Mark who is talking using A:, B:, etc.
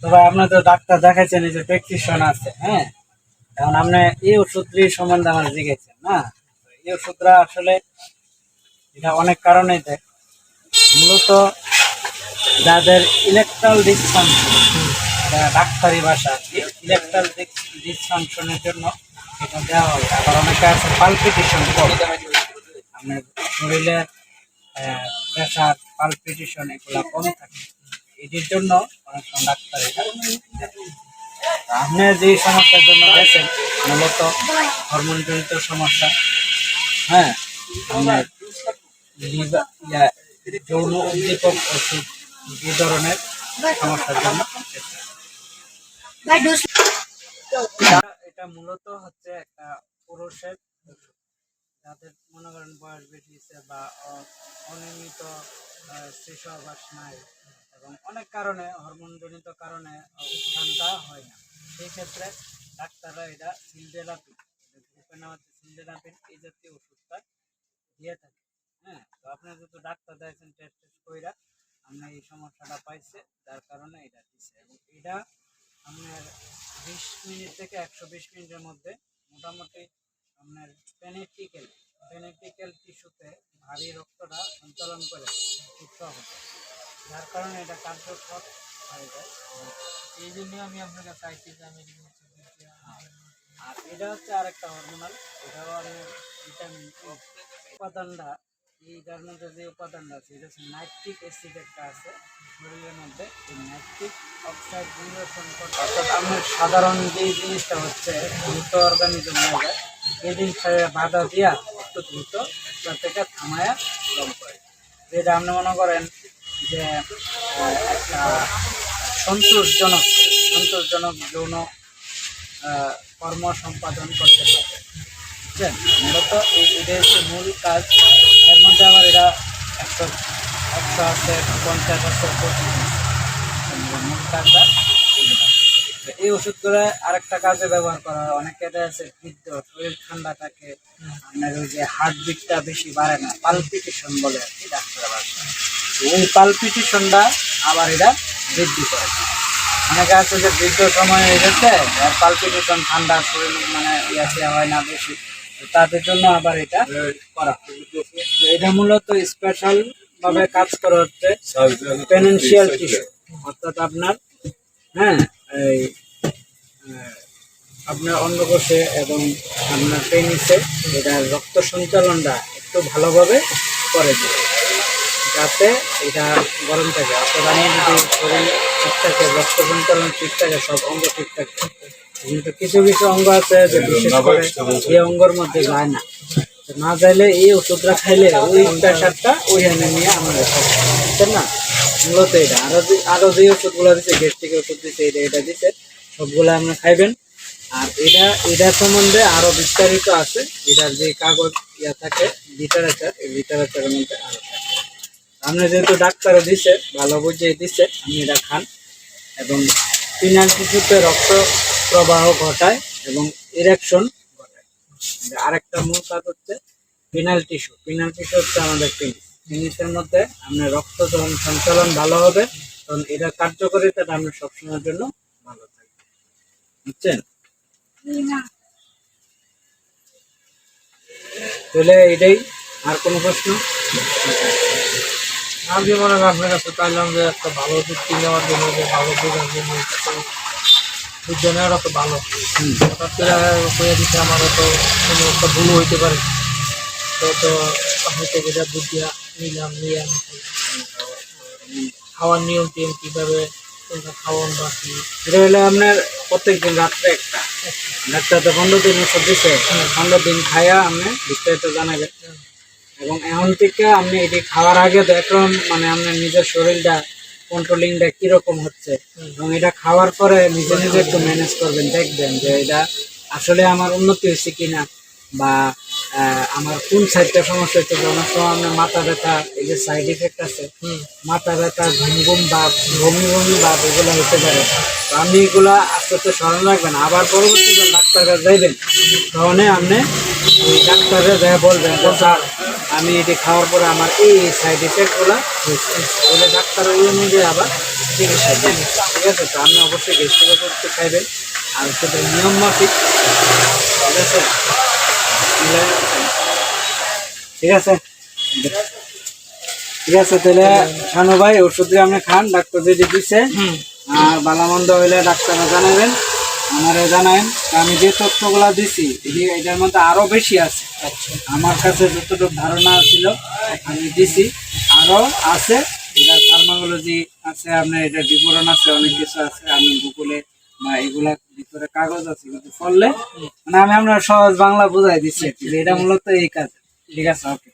A: তবে আপনার তো ডাক্তার দেখাইছেন, এই যে প্রেসক্রিপশন আছে হ্যাঁ? এখন আপনি এই ওষুধটি সম্বন্ধে আমার জিজ্ঞেসেন না? এই ওষুধটা আসলে এটা অনেক কারণেই দেয়। মূলত যাদের ইলেকট্রাল ডিসফাংশন ডাক্তারি ভাষা ইলেকট্রাল ডিসফাংশনের জন্য এটা দেওয়া হয়। আবার অনেকে আছে পালপিটেশন আপনার শরীরে প্রেশার পালপিটেশন এগুলো কম থাকে। এটির জন্য অনেক সময় ডাক্তার আপনি যে সমস্যার জন্য গেছেন মূলত হরমোনজনিত সমস্যা হ্যাঁ? আপনার যৌন উদ্দীপক ওষুধ এই ধরনের সমস্যার জন্য। এটা- মূলত হচ্ছে একটা পুরুষের যাদের মনে করেন বয়স বেশি বা অনিয়মিত আহ, শিশুআবাস নাই। এবং অনেক কারণে, হরমোনজনিত কারণে উত্থানটা হয় না। সেই ক্ষেত্রে ডাক্তাররা এটা সিলডেলাপিন গ্রুপের নাম হচ্ছে সিলডেলাপিন এই জাতীয় ওষুধটা দিয়ে থাকে। হ্যাঁ তো আপনার যেহেতু ডাক্তার দিয়েছেন টেস্ট টেস্ট কইরা আপনার এই সমস্যাটা পাইছে, যার কারণে এটা দিচ্ছে এবং এটা আপনার বিশ মিনিট থেকে একশো বিশ মিনিটের মধ্যে মোটামুটি আপনার পেনেটিক্যাল পেনেটিক্যাল টিস্যুতে ভারী রক্তটা সঞ্চালন করে সহজ যার কারণে এটা কার্যকর হয়ে যায়।
B: এই জন্য আমি আপনার কাছে আইছি যে আমি।
A: আর এটা হচ্ছে আরেকটা হরমোনাল এটাও আপনার ভিটামিন উপাদানটা এইটার মধ্যে যে উপাদানটা আছে এটা হচ্ছে নাইট্রিক অ্যাসিড একটা আছে শরীরের মধ্যে। এই নাইট্রিক অক্সাইড নির্বাচন করতে অর্থাৎ আপনার সাধারণ যে জিনিসটা হচ্ছে দ্রুত অর্গানিজম হয়ে যায়। এই জিনিসটা বাধা দিয়া একটু দ্রুত তার থেকে থামায়া গরম করে। যেটা আপনি মনে করেন যে একটা সন্তোষজনক সন্তোষজনক যৌন কর্ম সম্পাদন করতে পারবে বুঝছেন মূলত এই এটা হচ্ছে মূল কাজ। এর মধ্যে আবার এটা একশো একশো আছে পঞ্চাশ আছে পঁচিশ মূল কাজটা। এই ওষুধগুলো আরেকটা কাজে ব্যবহার করা হয়। অনেকে আছে বৃদ্ধ শরীর ঠান্ডা থাকে। আপনার ওই যে হার্ট বিটটা বেশি বাড়ে না পালপিটেশন বলে আর কি ডাক্তার ওই পালপিটেশনটা আবার এটা বৃদ্ধি করে অনেকে আছে যে বৃদ্ধ সময় হয়ে গেছে পালপিটেশন ঠান্ডা শরীর মানে ইয়াতে হয় না বেশি তাদের জন্য আবার এটা করা। এটা মূলত স্পেশাল ভাবে কাজ করা হচ্ছে পেনেন্সিয়াল টিস্যু অর্থাৎ আপনার হ্যাঁ এই আপনার অন্ডকোষে এবং আপনার পেনিসে এটা রক্ত সঞ্চালনটা একটু ভালোভাবে করে দেবে যাতে এটা গরম থাকে। অর্থাৎ আমি যদি শরীর ঠিক থাকে রক্ত সঞ্চালন ঠিক থাকে সব অঙ্গ ঠিক থাকে কিন্তু কিছু কিছু অঙ্গ আছে যে বিশেষ করে এই অঙ্গর মধ্যে যায় না। না যাইলে এই ওষুধটা খাইলে ওই প্রেশারটা ওইখানে নিয়ে আমাদের বুঝছেন না? মূলত এটা। আরও যে আরও যে ওষুধগুলো দিচ্ছে গ্যাস্ট্রিক ওষুধ দিচ্ছে এটা এটা দিচ্ছে সবগুলো আপনি খাইবেন। আর এটা এটা সম্বন্ধে আরও বিস্তারিত আছে। এটার যে কাগজ ইয়া থাকে লিটারেচার এই লিটারেচারের মধ্যে আরও। থাকে আপনি যেহেতু ডাক্তারও দিছে, ভালো বুঝিয়ে দিছে আপনি এটা খান। এবং পিনাল টিস্যুতে রক্ত প্রবাহ ঘটায় এবং ইরেকশন ঘটায়। আরেকটা মূল কাজ হচ্ছে পিনাল টিস্যু। পিনাল টিস্যু হচ্ছে আমাদের পেনিস পেনিসের মধ্যে আপনার রক্ত যখন সঞ্চালন ভালো হবে, তখন এটা কার্যকরিতাটা আপনার সবসময়ের জন্য ভালো থাকবে। বুঝছেন? তাহলে এটাই আর কোনো প্রশ্ন?
B: আমি মনে হয় আপনার কাছে? চাইলাম যে একটা ভালো ওষুধ কিনে নেওয়ার জন্য যে ভালো জন্য বুঝে নেওয়াটা তো ভালো। হঠাৎ করে হয়ে দিতে আমার তো কোনো একটা ভুল হইতে পারে। তো তো হয়তো যেটা বুঝিয়া নিলাম নিয়ে আমি খাওয়ার নিয়ম টিয়ম কীভাবে খাওয়ান বা কি?
A: এটা হলো আপনার প্রত্যেকদিন রাত্রে একটা। একটা তো পনেরো দিন দিছে। পনেরো দিন খায়া আপনি বিস্তারিত জানাবেন। এবং এখন থেকে আপনি এটি খাওয়ার আগে দেখুন মানে আপনার নিজের শরীরটা কন্ট্রোলিংটা কীরকম হচ্ছে। এবং এটা খাওয়ার পরে নিজে নিজে একটু ম্যানেজ করবেন দেখবেন যে এটা আসলে আমার উন্নতি হয়েছে কিনা বা আমার কোন সাইডটা সমস্যা হচ্ছে। অনেক সময় আপনার মাথা ব্যথা এই যে সাইড ইফেক্ট আছে মাথা ব্যথা ঘুম ঘুম ভাব বমি বমি ভাব এগুলো হতে পারে। তো আপনি এগুলা আস্তে আস্তে স্মরণ রাখবেন। আবার পরবর্তীতে যখন ডাক্তার কাছে যাইবেন তখন আপনি ওই ডাক্তারে যা বলবেন যে স্যার আমি এটা খাওয়ার পরে আমার এই সাইড এফেক্টগুলো হয়েছে। ডাক্তার ওই অনুযায়ী আবার চিকিৎসা দেবে ঠিক আছে তো আপনি অবশ্যই গ্যাস্ট্রিক করতে খাইবেন আর সেটা নিয়ম মাফিক। ঠিক আছে? ঠিক আছে? ঠিক আছে তাহলে শানু ভাই ওষুধ আপনি খান ডাক্তার যদি
B: দিচ্ছে
A: আর ভালোমন্দ হইলে ডাক্তাররা জানাবেন। আমারে জানাবেন আমি যে তথ্যগুলা দিছি এটি- এটার মধ্যে আরও বেশি আছে।
B: আচ্ছা।
A: আমার কাছে যতটুকু ধারণা ছিল আমি দিছি। আরও আছে এটা ফার্মাকোলজি আছে আপনার এটা বিবরণ আছে অনেক কিছু আছে। আমি গুগলে বা এগুলা ভিতরে কাগজ আছে কিন্তু পড়লে মানে আমি আপনার সহজ বাংলা বুঝাই দিচ্ছি এটা মূলত এই কাজ। ঠিক আছে ওকে।